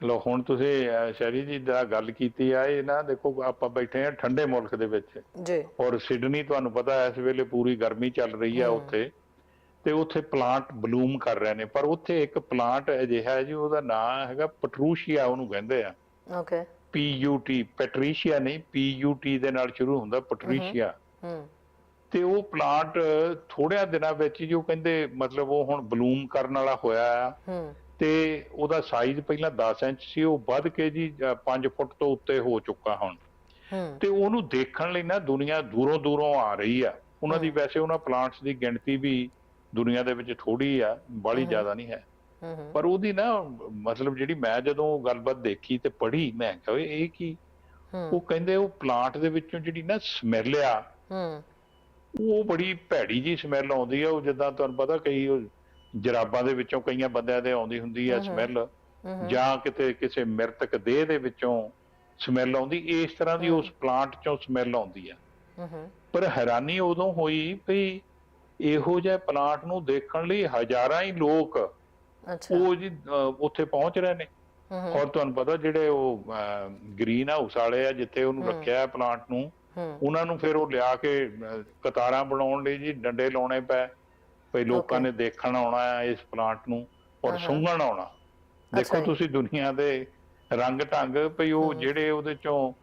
ਲੋ ਹੁਣ ਤੁਸੀਂ ਸ਼ੈਰੀ ਜੀ ਦਾ ਗੱਲ ਕੀਤੀ ਆ ਇਹ ਨਾ ਦੇਖੋ ਆਪਾਂ ਬੈਠੇ ਆ ਠੰਡੇ ਮੁਲਕ ਦੇ ਵਿੱਚ। ਜੀ। ਔਰ ਸਿਡਨੀ ਤੁਹਾਨੂੰ ਪਤਾ ਇਸ ਵੇਲੇ ਪੂਰੀ ਗਰਮੀ ਚੱਲ ਰਹੀ ਆ। ਉੱਥੇ। ਤੇ ਉੱਥੇ ਪਲਾਂਟ ਬਲੂਮ ਕਰ ਰਹੇ ਨੇ। ਪਰ ਉੱਥੇ ਇੱਕ ਪਲਾਂਟ ਅਜਿਹਾ ਹੈ ਜੀ ਉਹਦਾ ਨਾਮ ਹੈਗਾ ਪਟਰੂਸ਼ੀਆ ਉਹਨੂੰ ਕਹਿੰਦੇ ਆ। Okay. P U T Patricia ਨਹੀਂ ਪੀ ਯੂ ਟੀ ਦੇ ਨਾਲ ਸ਼ੁਰੂ ਹੁੰਦਾ ਪਟਰੀਸ਼ੀਆ ਤੇ ਉਹ ਪਲਾਂਟ ਥੋੜਿਆਂ ਦਿਨਾਂ ਵਿੱਚ ਜੋ ਕਹਿੰਦੇ ਮਤਲਬ ਉਹ ਹੁਣ ਬਲੂਮ ਕਰਨ ਵਾਲਾ ਹੋਇਆ ਆ। ਤੇ ਉਹਦਾ ਸਾਈਜ਼ ਪਹਿਲਾਂ 10 ਇੰਚ ਸੀ ਉਹ ਵੱਧ ਕੇ ਜੀ 5 ਫੁੱਟ ਤੋਂ ਉੱਤੇ ਹੋ ਚੁੱਕਾ ਹੁਣ। ਤੇ ਉਹਨੂੰ ਦੇਖਣ ਲਈ ਨਾ ਦੁਨੀਆ ਦੂਰੋਂ ਦੂਰੋਂ ਆ ਰਹੀ ਆ। ਉਹਨਾਂ ਦੀ। ਵੈਸੇ ਉਹਨਾਂ ਪਲਾਂਟਸ ਦੀ ਗਿਣਤੀ ਵੀ ਦੁਨੀਆ ਦੇ ਵਿੱਚ ਥੋੜੀ ਆ ਬਾਲੀ। ਜ਼ਿਆਦਾ ਨਹੀਂ ਹੂੰ। ਪਰ ਉਹਦੀ ਨਾ ਮਤਲਬ ਜਿਹੜੀ ਮੈਂ ਜਦੋਂ ਗੱਲਬਾਤ ਦੇਖੀ ਤੇ ਪੜ੍ਹੀ ਮੈਂ ਕਿਹਾ ਇਹ ਕੀ? ਉਹ ਕਹਿੰਦੇ ਉਹ ਪਲਾਂਟ ਦੇ ਵਿੱਚੋਂ ਜਿਹੜੀ ਨਾ ਸਮੈਲ ਆ ਉਹ ਬੜੀ ਭੈੜੀ ਜੀ ਸਮੈਲ ਆਉਂਦੀ ਆ ਉਹ ਜਿੱਦਾਂ ਤੁਹਾਨੂੰ ਪਤਾ ਕਈ ਜਰਾਬਾਂ ਦੇ ਵਿੱਚੋਂ ਕਈਆਂ ਬੰਦਿਆਂ ਦੇ ਆਉਂਦੀ ਹੁੰਦੀ ਆ। ਸਮੈਲ ਜਾਂ ਕਿਤੇ ਕਿਸੇ ਮ੍ਰਿਤਕ ਦੇਹ ਦੇ ਵਿੱਚੋਂ ਸਮੈਲ ਆਉਂਦੀ ਇਸ ਤਰ੍ਹਾਂ ਦੀ। ਉਸ ਪਲਾਂਟ ਚੋਂ ਸਮੈਲ ਆਉਂਦੀ ਆ। ਪਰ ਹੈਰਾਨੀ ਉਦੋਂ ਹੋਈ ਵੀ ਇਹੋ ਜਿਹੇ ਪਲਾਂਟ ਨੂੰ ਦੇਖਣ ਲਈ ਹਜ਼ਾਰਾਂ ਹੀ ਲੋਕ ਉਹ ਜੀ ਉੱਥੇ ਪਹੁੰਚ ਰਹੇ ਨੇ ਔਰ ਤੁਹਾਨੂੰ ਪਤਾ ਜਿਹੜੇ ਉਹ ਗ੍ਰੀਨ ਹਾਊਸ ਵਾਲੇ ਆ ਜਿੱਥੇ ਉਹਨੂੰ। ਰੱਖਿਆ ਹੈ ਪਲਾਂਟ ਨੂੰ ਉਹਨਾਂ ਨੂੰ ਫਿਰ ਉਹ ਲਿਆ ਕੇ ਕਤਾਰਾਂ ਬਣਾਉਣ ਲਈ ਜੀ ਡੰਡੇ ਲਾਉਣੇ ਪਏ ਭਈ ਲੋਕਾਂ. ਨੇ ਦੇਖਣ ਆਉਣਾ ਹੈ ਇਸ ਪਲਾਂਟ ਨੂੰ ਔਰ। ਸੁੰਘਣ ਆਉਣਾ ਦੇਖੋ। ਤੁਸੀਂ ਦੁਨੀਆ ਦੇ ਰੰਗ ਢੰਗ ਭਈ ਉਹ। ਜਿਹੜੇ ਉਹਦੇ ਚੋਂ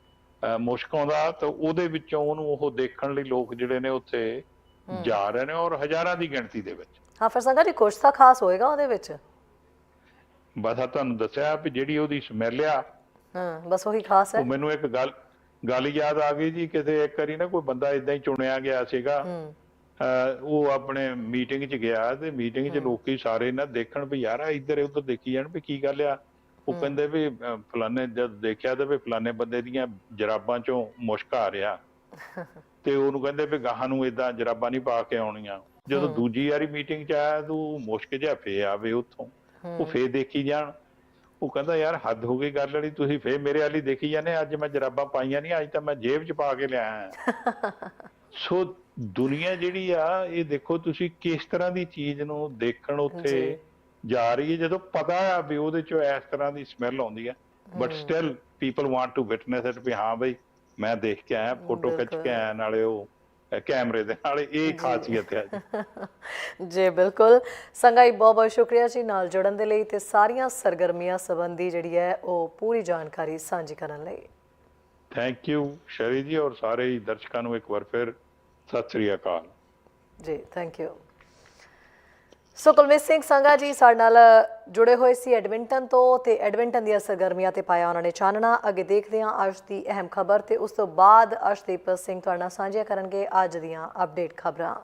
ਮੁਸ਼ਕ ਆਉਂਦਾ ਤਾਂ ਉਹਦੇ ਵਿੱਚੋਂ ਉਹਨੂੰ ਉਹ ਦੇਖਣ ਲਈ ਲੋਕ ਜਿਹੜੇ ਨੇ ਉੱਥੇ। ਜਾ ਰਹੇ ਨੇ ਔਰ ਹਜ਼ਾਰਾਂ ਦੀ ਗਿਣਤੀ ਦੇ ਵਿੱਚ ਹਾਂ ਫਿਰ ਸੰਗਾ ਜੀ ਕੁਛ ਤਾਂ ਖਾਸ ਹੋਏਗਾ ਉਹਦੇ ਵਿੱਚ ਬਸ ਆ ਤੁਹਾਨੂੰ ਦੱਸਿਆ ਵੀ ਜਿਹੜੀ ਉਹਦੀ ਸਮੈਲ ਆ ਹਾਂ ਬਸ ਉਹੀ ਖਾਸ ਹੈ। ਉਹ ਮੈਨੂੰ ਇੱਕ ਗੱਲ ਗੱਲ ਯਾਦ ਆ ਗਈ ਜੀ ਕਿਤੇ ਇੱਕ ਵਾਰੀ ਨਾ ਕੋਈ ਬੰਦਾ ਇਦਾਂ ਹੀ ਚੁਣਿਆ ਗਿਆ ਸੀਗਾ। ਹੂੰ। ਉਹ ਆਪਣੇ ਮੀਟਿੰਗ 'ਚ ਗਿਆ ਤੇ ਮੀਟਿੰਗ 'ਚ। ਲੋਕੀ ਸਾਰੇ ਨਾ ਦੇਖਣ ਵੀ ਯਾਰ ਇੱਧਰ ਉੱਧਰ ਦੇਖੀ ਜਾਣ ਵੀ ਕੀ ਗੱਲ ਆ। ਉਹ। ਕਹਿੰਦੇ ਵੀ ਫਲਾਣੇ ਜਦ ਦੇਖਿਆ ਤੇ ਵੀ ਫਲਾਣੇ ਬੰਦੇ ਦੀਆਂ ਜਰਾਬਾਂ 'ਚੋਂ ਮੁਸ਼ਕ ਆ ਰਿਹਾ। ਤੇ ਉਹਨੂੰ ਕਹਿੰਦੇ ਵੀ ਗਾਹਾਂ ਨੂੰ ਇਦਾਂ ਜਰਾਬਾਂ ਨਹੀਂ ਪਾ ਕੇ ਆਉਣੀਆਂ। ਜਦੋਂ। ਦੂਜੀ ਵਾਰੀ ਮੀਟਿੰਗ 'ਚ ਆਇਆ ਤੂੰ ਮੁਸ਼ਕ ਜਿਹਾ ਫੇ ਆਵੇ ਉੱਥੋਂ। ਉਹ ਹੂੰ ਫੇ ਦੇਖੀ ਜਾਣ ਉਹ ਕਹਿੰਦਾ ਯਾਰ ਹੱਦ ਹੋ ਗਈ ਗੱਲ ਵਾਲੀ ਤੁਸੀਂ ਫੇ ਮੇਰੇ ਵਾਲੀ ਦੇਖੀ ਜਾਂਦੇ ਅੱਜ ਮੈਂ ਜਰਾਬਾਂ ਪਾਈਆਂ ਨਹੀਂ ਅੱਜ ਤਾਂ ਮੈਂ ਜੇਬ 'ਚ ਪਾ ਕੇ ਲਿਆਇਆ ਸੋ ਦੁਨੀਆ ਜਿਹੜੀ ਆ ਇਹ ਦੇਖੋ ਤੁਸੀਂ ਕਿਸ ਤਰ੍ਹਾਂ ਦੀ ਚੀਜ਼ ਨੂੰ ਦੇਖਣ ਉੱਥੇ ਜੀ। ਰਹੀ ਹੈ ਜਦੋਂ ਪਤਾ ਆ ਵੀ ਉਹਦੇ ਚੋਂ ਇਸ ਤਰ੍ਹਾਂ ਦੀ ਸਮੈਲ ਆਉਂਦੀ ਹੈ but. Still people want to witness it ਵੀ ਹਾਂ ਬਈ ਮੈਂ ਦੇਖ ਕੇ ਆਇਆ ਫੋਟੋ ਖਿੱਚ। ਕੇ ਆਇਆ ਨਾਲੇ ਉਹ ਕੈਮਰੇ ਦੇ ਨਾਲੇ ਇਹ। ਖਾਸੀਅਤ ਹੈ ਜੀ ਜੀ ਬਿਲਕੁਲ। ਸੰਗਾ ਜੀ ਬਹੁਤ ਬਹੁਤ ਸ਼ੁਕਰੀਆ ਜੀ ਨਾਲ ਜੁੜਨ ਦੇ ਲਈ ਤੇ ਸਾਰੀਆਂ ਸਰਗਰਮੀਆਂ ਸੰਬੰਧੀ ਜਿਹੜੀ ਹੈ ਉਹ ਪੂਰੀ ਜਾਣਕਾਰੀ ਸਾਂਝੀ ਕਰਨ ਲਈ। ਥੈਂਕ ਯੂ ਸ਼ਰੀ ਜੀ ਔਰ ਸਾਰੇ ਦਰਸ਼ਕਾਂ ਨੂੰ ਇੱਕ ਵਾਰ ਫਿਰ ਸਤਿ ਸ੍ਰੀ ਅਕਾਲ। ਜੀ thank you so Kulmeet Singh Sanga ji ਸਾਡੇ ਨਾਲ ਜੁੜੇ ਹੋਏ ਸੀ ਐਡਮਿੰਟਨ ਤੋਂ ਤੇ ਐਡਮਿੰਟਨ ਦੀਆਂ ਸਰਗਰਮੀਆਂ ਤੇ ਪਾਇਆ ਉਹਨਾਂ ਨੇ ਚਾਨਣਾ। ਅੱਗੇ ਦੇਖਦੇ ਹਾਂ ਅੱਜ ਦੀ ਅਹਿਮ ਖਬਰ ਤੇ ਉਸ ਤੋਂ ਬਾਅਦ ਅਰਸ਼ਦੀਪ ਸਿੰਘ ਤੁਹਾਡੇ ਨਾਲ ਸਾਂਝੀਆਂ ਕਰਨਗੇ ਅੱਜ ਦੀਆਂ ਅਪਡੇਟ ਖਬਰਾਂ।